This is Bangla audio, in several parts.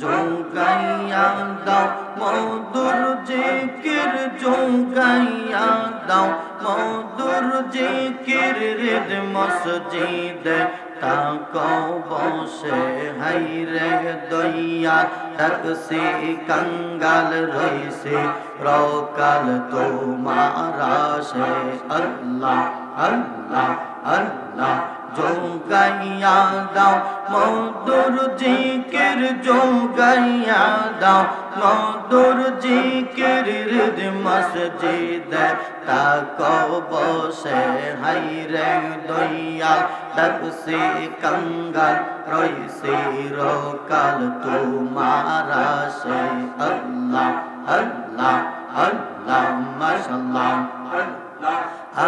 জোগাইয়া দাও, মধুর জিকির জোগাইয়া দাও, মধুর জিকির হৃদ মসজিদে তাকাও বসে, হাই রে দইয়া ডাকসি কঙ্গাল রইছে রকাল তোমার আল্লাহ আল্লাহ আল্লাহ। জোগাইয়া দাও, মধুর জিকির জোগাইয়া দাও, মধুর জিকির হৃদ মসজিদ তাকো বসে, হাই রে দইয়া ডাকসি কঙ্গাল, রইসি রকাল, তোমারা সে আল্লাহ আল্লাহ। আল্লাহ মাশাল্লাহ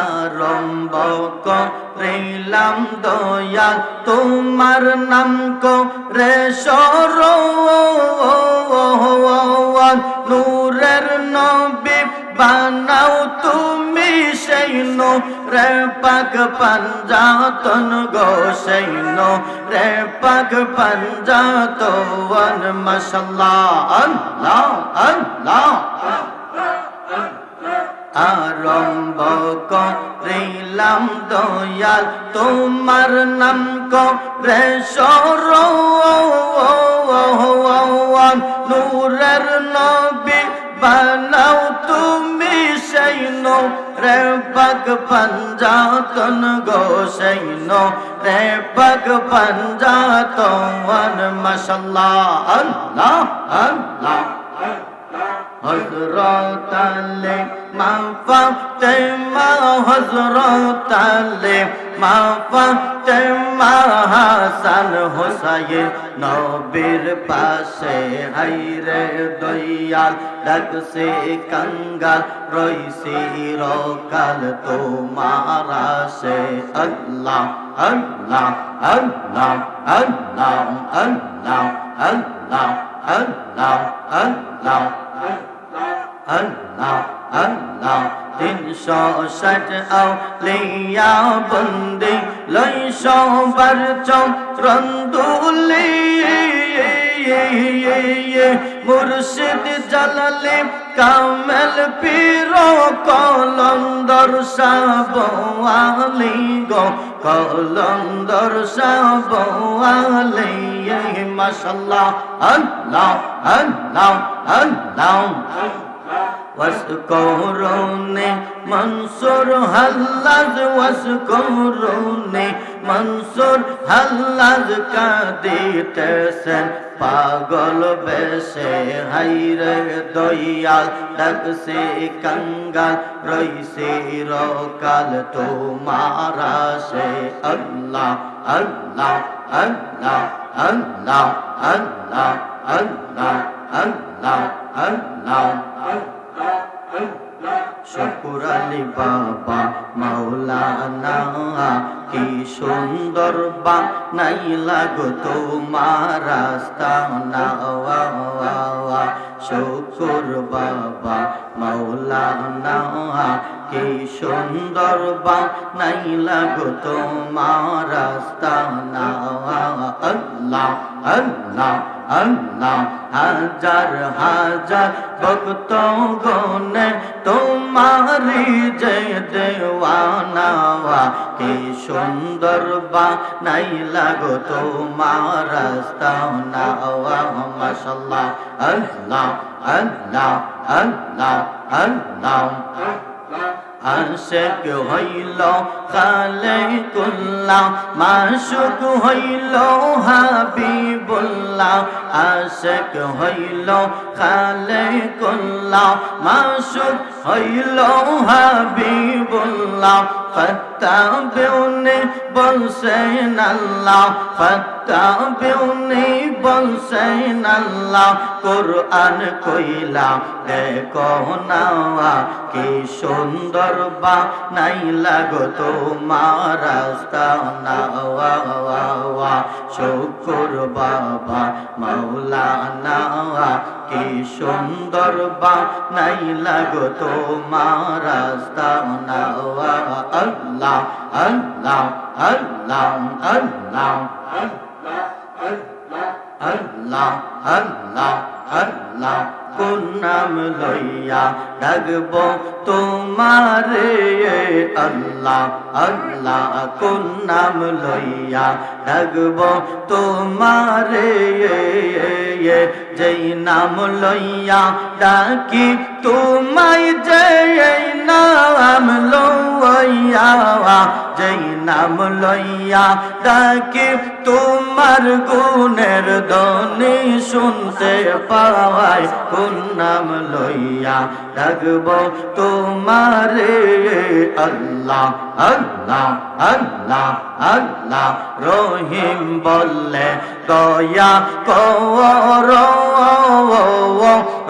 আরম্ভ করিলাম দয়াল তোমার নাম কো রে সর নূরের নবী বানাও তুমি সেই রে পাক পাঞ্জাতন গো সেই রে পাক পাঞ্জাতন মাশাল্লাহ আল্লাহ আল্লাহ। আরম্ভ করিলাম দয়াল, তোমার নাম করে সর নূরের নবী বানাও তুমি সেই রে পাক পঞ্জাতন গো সেই রে পাক পঞ্জাতন মাশাল্লাহ, আল্লাহ আল্লাহ। হজরত আলে মা ফাতেমা হজরত আলে মা ফাতেমা হাসান হোসাইন নবীর পাশে হাইরে দয়াল ডাকছে কঙ্গাল রইসি রকাল তোমারা সে আল্লাহ আল্লাহ আল্লাহ আল্লাহ আল্লাহ আল্লাহ আল্লাহ আল্লাহ। আল্লাহ আল্লাহ তিনশো ষাট আউলিয়া বন্দি লইশো বার চন্দ্রন্দুলি মুর্শিদ জালালে কামেল পীর কলন্দর সাবলি গো কলন্দর সাবলি মাশাল্লাহ আল্লাহ আল্লাহ আল্লাহ। واذكروني منصور هلاز واذكروني منصور هلاز কাঁদিতেছেন পাগল বেশে হাইরে দয়াল ডাকছে কঙ্গাল রইছে রকাল তোমারা সে আল্লাহ আল্লাহ আল্লাহ আল্লাহ আল্লাহ আল্লাহ আল্লাহ আল্লাহ শুকুর আলী বাবা, মাওলানা, কি সুন্দর বা নাই লাগো তোমার রাস্তা। না শুকুর বাবা, মাওলানা, কি সুন্দর বা নাই লাগো তোমার রাস্তা। না আল্লাহ আল্লাহ। আল্লাহ হাজার হাজার ভক্ত গনে তোমারি যে দেওয়ানা কি সুন্দর বা নাই লাগো তোমার রাস্তা না মাশাল্লাহ আল্লাহ আল্লাহ আল্লাহ আল্লাহ। আশেক হইল খালে কুল্লা মাসুক হইল হাবিবুল্লাহ। আশেক হইল খালে কুল্লা মাসুক হইল হাবিবুল্লাহ। ফত্তা বেউনে বলছেন আল্লাহ ফত্তা বেউনে বলছেন আল্লাহ, কোরআন কইলা দেখো না কি সুন্দর বা নাই লাগো তোমার রাস্তা না শুকুর বাবা, মাওলানা কি সুন্দর বা নাই লাগো তোমার রাস্তা না আল্লাহ আল্লাহ আল্লাহ আল্লাহ আল্লাহ। আল্লাহ আল্লাহ আল্লাহ, কোন নাম লইয়া ডাকব? তোমারে আল্লাহ আল্লাহ, কোন নাম লইয়া ডাকব? তোমারে যেই নাম লইয়া ডাকি, তোমায় লইয়া যেই নাম লইয়া ডাকি, তোমার গুণের ধ্বনি শুনতে পাওয়ায় কোন নাম লইয়া ডাকব তোমারে। আল্লাহ আল্লাহ আল্লাহ আল্লাহ, রহিম বললে, দয়া কর,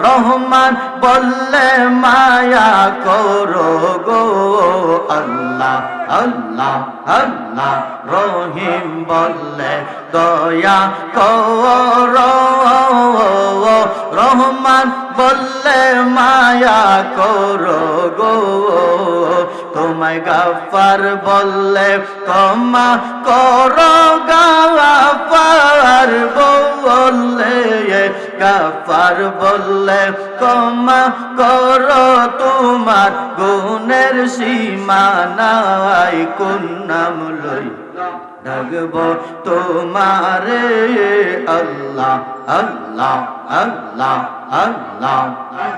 রহমান বললে মায়া করো গো। আল্লাহ আল্লাহ আল্লাহ, রহিম বললে দয়া কর। রহমান বললে মায়া করো গো। তোমায় গাফার বললে ক্ষমা করো গাফার বললে গাফার বললে ক্ষমা করো তোমার গুণের সীমানায় কোন নাম লই ডাকব তোমারে আল্লাহ আল্লাহ আল্লাহ আল্লাহ আল্লাহ